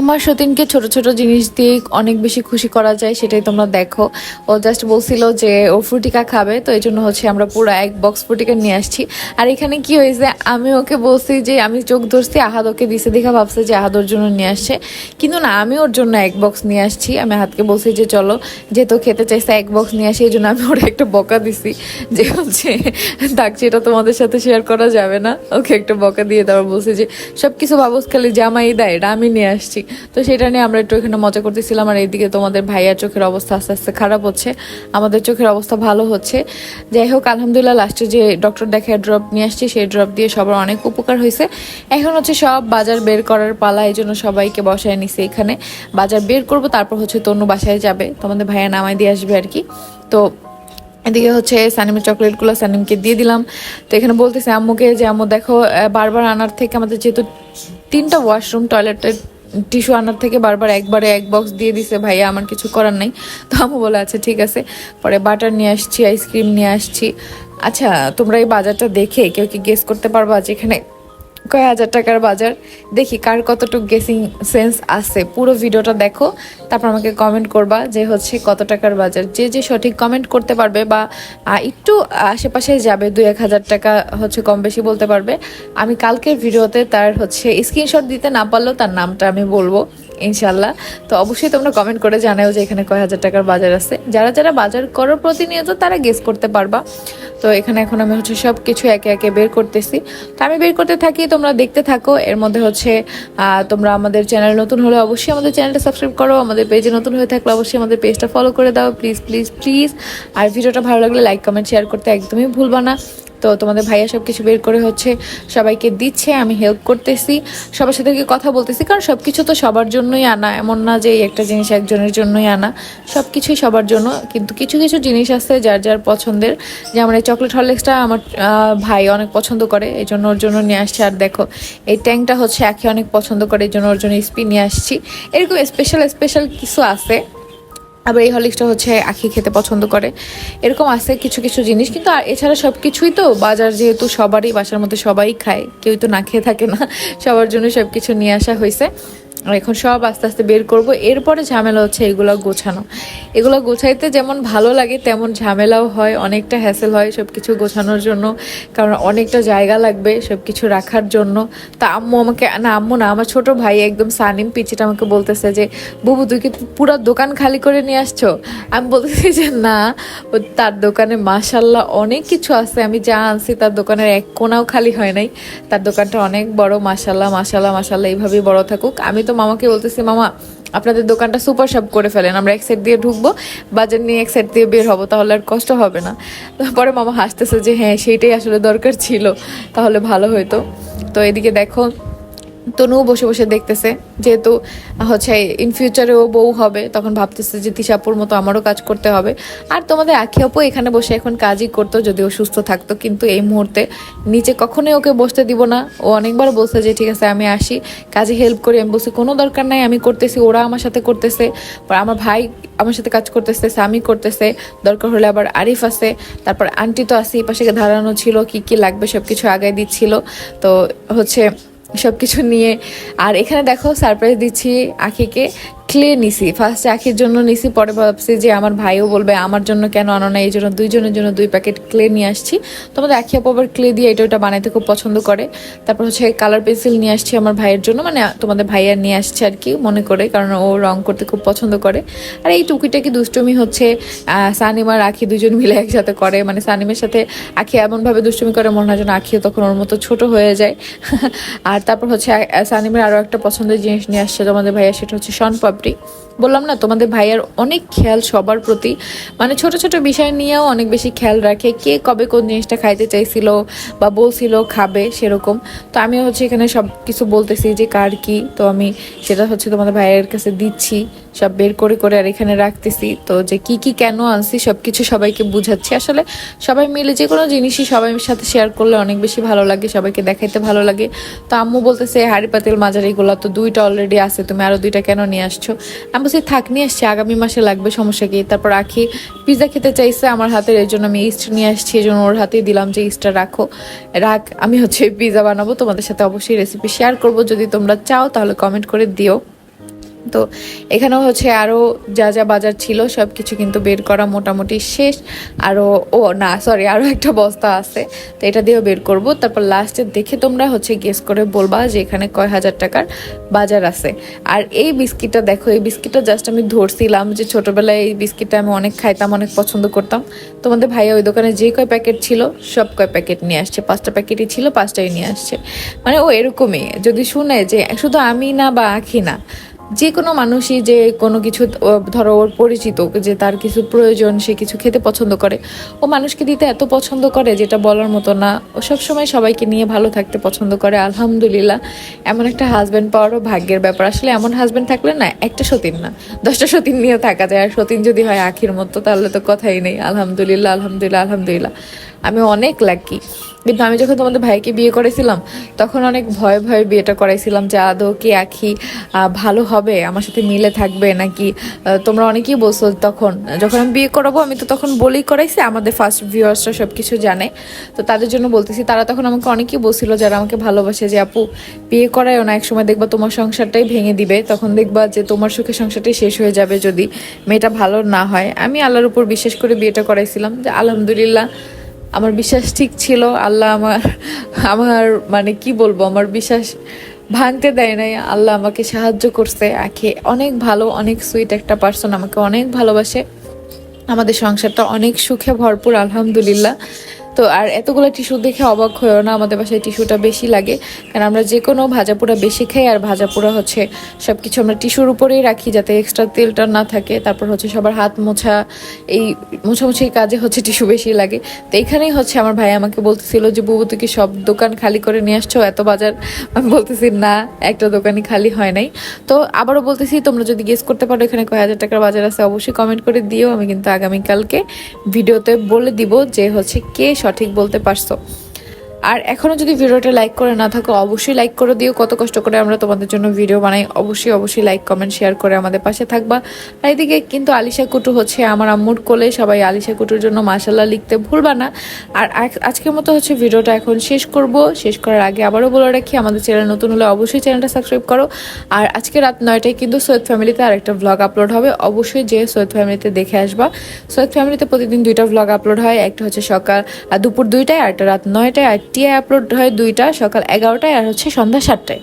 আমার সতীনকে ছোট ছোট জিনিস দিয়ে অনেক বেশি খুশি করা যায়, সেটাই তোমরা দেখো। ও জাস্ট বলছিল যে, ও ফুটিকা খাবে, তো এই জন্য হচ্ছে আমরা পুরো এক বক্স ফুটিকা নিয়ে আসছি। আর এখানে কি হয়েছে, আমি ওকে বলছি যে, আমি চোখ ধরছি, আহাদ ওকে দিছে, দেখা ভাবছে যে আহাদ ওর জন্য নিয়ে আসছে। কিন্তু না, আমি ওর জন্য এক বক্স নিয়ে আসছি। আমি হাতকে বলছি যে, চলো যেহেতু খেতে চাইছে এক বক্স নিয়ে আসি এই জন্য আমি ওরা একটা বকা দিছি। যে হচ্ছে থাকছে এটা তোমাদের সাথে শেয়ার করা যাবে না। ওকে একটা বকা দিয়ে তারপর বলছি যে সব কিছু বাবুস খালি জামাই দেয়, এটা আমি নিয়ে আসছি। তো সেটা নিয়ে আমরা একটু এখানে মজা করতেছিলাম, আর এইদিকে তোমাদের ভাইয়ার চোখের অবস্থা আস্তে আস্তে খারাপ হচ্ছে, আমাদের চোখের অবস্থা ভালো হচ্ছে। যাই হোক, আলহামদুলিল্লাহ লাস্টে যে ডক্টর দেখে ড্রপ নিয়ে আসছি, সেই ড্রপ দিয়ে সবার অনেক উপকার হয়েছে। এখন হচ্ছে সব বাজার বের করার পালা, এই জন্য সবাইকে বসায় নিছে এখানে। বাজার বের করব, তারপর হচ্ছে তনু বাসায় যাবে। তোমাদের ভাইয়া নামাই দিয়ে আসবে আর কি। তো এদিকে হচ্ছে সানিমের চকলেটগুলো সানিমকে দিয়ে দিলাম। তো এখানে বলতেছে, আম্মুকে যে, আম্মু দেখো বারবার আনার থেকে আমাদের যেহেতু তিনটা ওয়াশরুম টয়লেটের টিস্যু আনার থেকে বারবার একবারে এক বক্স দিয়ে দিছে, ভাইয়া, আমার কিছু করার নাই। তো আমি বলে আছে ঠিক আছে। পরে বাটার নিয়ে আসছি আইসক্রিম নিয়ে আসছি। আচ্ছা তোমরা এই বাজারটা দেখে কেউ কি গেস করতে পারবা যে এখানে কয় হাজার টাকার বাজার? দেখি কার কতটুকু গেসিং সেন্স আছে। পুরো ভিডিওটা দেখো, তারপর আমাকে কমেন্ট করবা যে হচ্ছে কত টাকার বাজার। যে যে সঠিক কমেন্ট করতে পারবে বা একটু আশেপাশে যাবে, দুই এক হাজার টাকা হচ্ছে কম বেশি বলতে পারবে। আমি কালকের ভিডিওতে তার হচ্ছে স্ক্রিনশট দিতে না পারলেও তার নামটা আমি বলব। ইনশাল্লাহ তো অবশ্যই তোমরা কমেন্ট করে জানাও যে এখানে কয় হাজার টাকার বাজার আছে। যারা যারা বাজার করো প্রতিনিয়ত, তারা গেস করতে পারবা। তো এখানে এখন আমি হচ্ছে সব কিছু একে একে বের করতেছি। তো আমি বের করতে থাকি, তোমরা দেখতে থাকো। এর মধ্যে হচ্ছে তোমরা আমাদের চ্যানেল নতুন হলে অবশ্যই আমাদের চ্যানেলটা সাবস্ক্রাইব করো। আমাদের পেজে নতুন হয়ে থাকলে অবশ্যই আমাদের পেজটা ফলো করে দাও। প্লিজ প্লিজ প্লিজ আর ভিডিওটা ভালো লাগলে লাইক কমেন্ট শেয়ার করতে একদমই ভুলবা না। তো তোমাদের ভাইয়া সব কিছু বের করে হচ্ছে সবাইকে দিচ্ছে, আমি হেল্প করতেছি, সবার সাথে কথা বলতেছি, কারণ সব কিছু তো সবার জন্যই আনা, এমন না যে একটা জিনিস একজনের জন্যই আনা সব কিছুই সবার জন্য, কিন্তু কিছু কিছু জিনিস আছে যার যার পছন্দের, যেমন এই চকলেট হরলিক্সটা আমার ভাই অনেক পছন্দ করে এই জন্য ওর জন্য নিয়ে আসছে, আর দেখো, এই ট্যাংটা হচ্ছে আখি অনেক পছন্দ করে এই জন্য ওর জন্য স্পি নিয়ে আসছি, এরকম স্পেশাল স্পেশাল কিছু আছে। আবার এই হরলিক্সটা হচ্ছে আখি খেতে পছন্দ করে। এরকম আছে কিছু কিছু জিনিস, কিন্তু আর এছাড়া সব কিছুই তো বাজার যেহেতু সবারই, বাসার মধ্যে সবাই খায়, কেউ তো না খেয়ে থাকে না, সবার জন্য সব কিছু নিয়ে আসা হয়েছে। এখন সব আস্তে আস্তে বের করব। এরপরে ঝামেলা হচ্ছে এগুলো গোছানো। এগুলো গোছাইতে যেমন ভালো লাগে, তেমন ঝামেলাও হয়। অনেকটা হ্যাসেল হয় সব কিছু গোছানোর জন্য, কারণ অনেকটা জায়গা লাগবে সব কিছু রাখার জন্য। তা আম্মু আমাকে, না, আম্মু না, আমার ছোট ভাই একদম সানিম পিচিটা আমাকে বলতেছে যে, বুবু, তুই কি পুরো দোকান খালি করে নিয়ে আসছো? আমি বলতেছি যে, না তার দোকানে মাসাল্লাহ অনেক কিছু আছে। আমি যা আনছি তার দোকানের এক কোনাও খালি হয় নাই। তার দোকানটা অনেক বড় মাসাল্লাহ মাসাল্লাহ মাসাল্লাহ এইভাবেই বড় থাকুক। আমি তো মামাকে বলতেছি, মামা, আপনাদের দোকানটা সুপার শপ করে ফেলেন, আমরা এক সাইড দিয়ে ঢুকবো, বাজার নিয়ে এক সাইড দিয়ে বের হব, তাহলে আর কষ্ট হবে না। তারপরে মামা হাসতেছে যে হ্যাঁ সেইটাই আসলে দরকার ছিল, তাহলে ভালো হতো তো এদিকে দেখো তনুও বসে বসে দেখতেছে। যেহেতু, হচ্ছে ইন ফিউচারে ও বউ হবে, তখন ভাবতেছে যে তিশাপুর মতো আমারও কাজ করতে হবে। আর তোমাদের আখি আপু এখানে বসে এখন কাজই করতো যদি ও সুস্থ থাকতো, কিন্তু এই মুহূর্তে নিচে কখনোই ওকে বসতে দিব না। ও অনেকবার বলছে যে, ঠিক আছে, আমি আসি, কাজে হেল্প করি। আমি বলছি, কোনো দরকার নাই, আমি করতেছি, ওরা আমার সাথে করতেছে। আমার ভাই আমার সাথে কাজ করতেছে, স্বামী করতেছে, দরকার হলে আবার আরিফ আছে, তারপর আন্টি তো আছে, এই পাশে দাঁড়ানো ছিল, কি কি লাগবে সব কিছু আগায় দিচ্ছিল। তো, হচ্ছে সব কিছু নিয়ে। আর এখানে দেখো সারপ্রাইজ দিচ্ছি আখিকে। ক্লে নিছি। ফার্স্টে আখির জন্য নিছি পরে ভাবছি যে আমার ভাইও বলবে আমার জন্য কেন আনো না এই জন্য দুইজনের জন্য দুই প্যাকেট ক্লে নিয়ে আসছি। তোমাদের আখি আবার ক্লে দিয়ে এটা ওটা বানাইতে খুব পছন্দ করে। তারপর হচ্ছে কালার পেন্সিল নিয়ে আসছি আমার ভাইয়ের জন্য মানে তোমাদের ভাইয়ার নিয়ে আসছে আর কি মনে করে কারণ ও রং করতে খুব পছন্দ করে। আর এই টুকিটাকি দুষ্টুমি হচ্ছে আহ, সানিম আর আখি দুজন মিলে একসাথে করে মানে সানিমের সাথে আখি এমনভাবে দুষ্টুমি করে মনে হয় যেন আখিও তখন ওর মতো ছোট হয়ে যায়। আর তারপর হচ্ছে সানিমের আরও একটা পছন্দের জিনিস নিয়ে আসছে তোমাদের ভাইয়া সেটা হচ্ছে শন বললাম না, তোমাদের ভাইয়ার অনেক খেয়াল সবার প্রতি। মানে ছোট ছোট বিষয় নিয়েও অনেক বেশি খেয়াল রাখে, কে কবে কোন জিনিসটা খাইতে চাইছিল বা বলছিল খাবে সেরকম। তো আমি হচ্ছে এখানে সব কিছু বলতেছি যে কার কি, তো আমি সেটা হচ্ছে তোমাদের ভাইয়ের কাছে দিচ্ছি। সব বের করে করে আর এখানে রাখতেছি। তো যে কি কি কেন আনছি সব কিছু সবাইকে বুঝাচ্ছি। আসলে সবাই মিলে যে কোনো জিনিসই সবাই সাথে শেয়ার করলে অনেক বেশি ভালো লাগে, সবাইকে দেখাইতে ভালো লাগে। তো আম্মু বলতেছে হাড়ি পাতিল মাজার এগুলো তো দুইটা অলরেডি আছে, তুমি আরও দুইটা কেন নিয়ে আসছো? আমি বলছি, থাক, নিয়ে আসছি, আগামী মাসে লাগবে, সমস্যা কি? তারপর আখি পিৎজা খেতে চাইছে আমার হাতের এই জন্য আমি ইস্ট নিয়ে আসছি এই জন্য ওর হাতেই দিলাম যে ইস্টটা রাখো। রাখ, আমি হচ্ছে পিৎজা বানাবো, তোমাদের সাথে অবশ্যই রেসিপি শেয়ার করব। যদি তোমরা চাও, তাহলে কমেন্ট করে দিও। তো এখানেও হচ্ছে আরও যা যা বাজার ছিল সব কিছু কিন্তু বের করা মোটামুটি শেষ। আরও ও না সরি আরও একটা বস্তা আছে, তো এটা দিয়েও বের করব। তারপর লাস্টে দেখে তোমরা হচ্ছে গেস করে বলবা যে এখানে কয় হাজার টাকার বাজার আছে। আর এই বিস্কিটটা দেখো, এই বিস্কিটটা জাস্ট আমি ধরছিলাম যে ছোটবেলায় এই বিস্কিটটা আমি অনেক খাইতাম, অনেক পছন্দ করতাম। তোমাদের ভাইয়া ওই দোকানে যে কয় প্যাকেট ছিল, সব কয় প্যাকেট নিয়ে আসছে। পাঁচটা প্যাকেটই ছিল, পাঁচটাই নিয়ে আসছে। মানে ও এরকমই, যদি শুনে যে শুধু আমি না বা আখি না যে কোনো মানুষই যে কোনো কিছু ধরো ওর পরিচিত, যে তার কিছু প্রয়োজন, সে কিছু খেতে পছন্দ করে, ও মানুষকে দিতে এত পছন্দ করে যেটা বলার মতো না। ও সবসময় সবাইকে নিয়ে ভালো থাকতে পছন্দ করে, আলহামদুলিল্লাহ। এমন একটা হাজব্যান্ড পাওয়ারও ভাগ্যের ব্যাপার। আসলে এমন হাজব্যান্ড থাকলে না, একটা সতীন না, দশটা সতীন নিয়ে থাকা যায়। আর সতীন যদি হয় আখির মতো, তাহলে তো কথাই নেই। আলহামদুলিল্লাহ আলহামদুলিল্লাহ আলহামদুলিল্লাহ। আমি অনেক লাকি কিন্তু আমি যখন তোমাদের ভাইকে বিয়ে করেছিলাম, তখন অনেক ভয়ে ভয়ে বিয়েটা করাইছিলাম যে আদৌ কি আখি ভালো হবে? আমার সাথে মিলে থাকবে নাকি? তোমরা অনেকেই বলছো তখন, যখন আমি বিয়ে করাবো, আমি তো তখন বলেই করাইছি, আমাদের ফার্স্ট ভিউয়ার্সরা সব কিছু জানে। তো তাদের জন্য বলতেছি, তারা তখন আমাকে অনেকেই বলছিল যারা আমাকে ভালোবাসে যে, আপু, বিয়ে করায় না এক সময় দেখবা তোমার সংসারটাই ভেঙে দিবে, তখন দেখবা যে তোমার সুখে সংসারটাই শেষ হয়ে যাবে যদি মেয়েটা ভালো না হয়। আমি আল্লাহর উপর বিশ্বাস করে বিয়েটা করাইছিলাম যে, আলহামদুলিল্লাহ আমার বিশ্বাস ঠিক ছিল, আল্লাহ আমার আমার মানে কি বলব, আমার বিশ্বাস ভাঙতে দেয় নাই, আল্লাহ আমাকে সাহায্য করছে, আখে অনেক ভালো, অনেক সুইট একটা পার্সন আমাকে অনেক ভালোবাসে, আমাদের সংসারটা অনেক সুখে ভরপুর, আলহামদুলিল্লাহ। তো আর এতগুলো টিস্যু দেখে অবাক হয়েও না, আমাদের বাসায় টিস্যুটা বেশি লাগে। কারণ আমরা যে কোনো ভাজাপোড়া বেশি খাই, আর ভাজাপোড়া হচ্ছে সব কিছু আমরা টিস্যুর উপরেই রাখি যাতে এক্সট্রা তেলটা না থাকে। তারপর হচ্ছে সবার হাত মোছা, এই মোছামুছি কাজে হচ্ছে টিস্যু বেশি লাগে। তো এখানেই হচ্ছে আমার ভাই আমাকে বলতেছিল যে, বুবু, তুই কি সব দোকান খালি করে নিয়ে আসছো? এত বাজার? আমি বলতেছি, না, একটা দোকানই খালি হয় নাই। তো আবারও বলতেছি, তোমরা যদি গেস করতে পারো এখানে কয় হাজার টাকার বাজার আছে, অবশ্যই কমেন্ট করে দিও। আমি কিন্তু আগামীকালকে ভিডিওতে বলে দিব যে হচ্ছে কে সঠিক বলতে পারছ। আর এখনও যদি ভিডিওটা লাইক করে না থাকো, অবশ্যই লাইক করে দিও। কত কষ্ট করে আমরা তোমাদের জন্য ভিডিও বানাই, অবশ্যই অবশ্যই লাইক কমেন্ট শেয়ার করে আমাদের পাশে থাকবা। আর এদিকে কিন্তু আলিশা কুটু হচ্ছে আমার আম্মুর কোলে। সবাই আলিশা কুটুর জন্য মাসাল্লাহ লিখতে ভুলবা না। আর আজকের মতো হচ্ছে ভিডিওটা এখন শেষ করব। শেষ করার আগে আবারও বলে রাখি, আমাদের চ্যানেল নতুন হলে অবশ্যই চ্যানেলটা সাবস্ক্রাইব করো। আর আজকে রাত নয়টায় কিন্তু সৈয়দ ফ্যামিলিতে আরেকটা ভ্লগ আপলোড হবে। অবশ্যই যে সৈয়দ ফ্যামিলিতে দেখে আসবা। সৈয়দ ফ্যামিলিতে প্রতিদিন দুইটা ভ্লগ আপলোড হয়। একটা হচ্ছে সকাল আর দুপুর দুইটায়, আর একটা রাত নয়টায়। আর টিআই আপলোড হয় দুইটা সকাল এগারোটায় আর হচ্ছে সন্ধ্যা সাতটায়।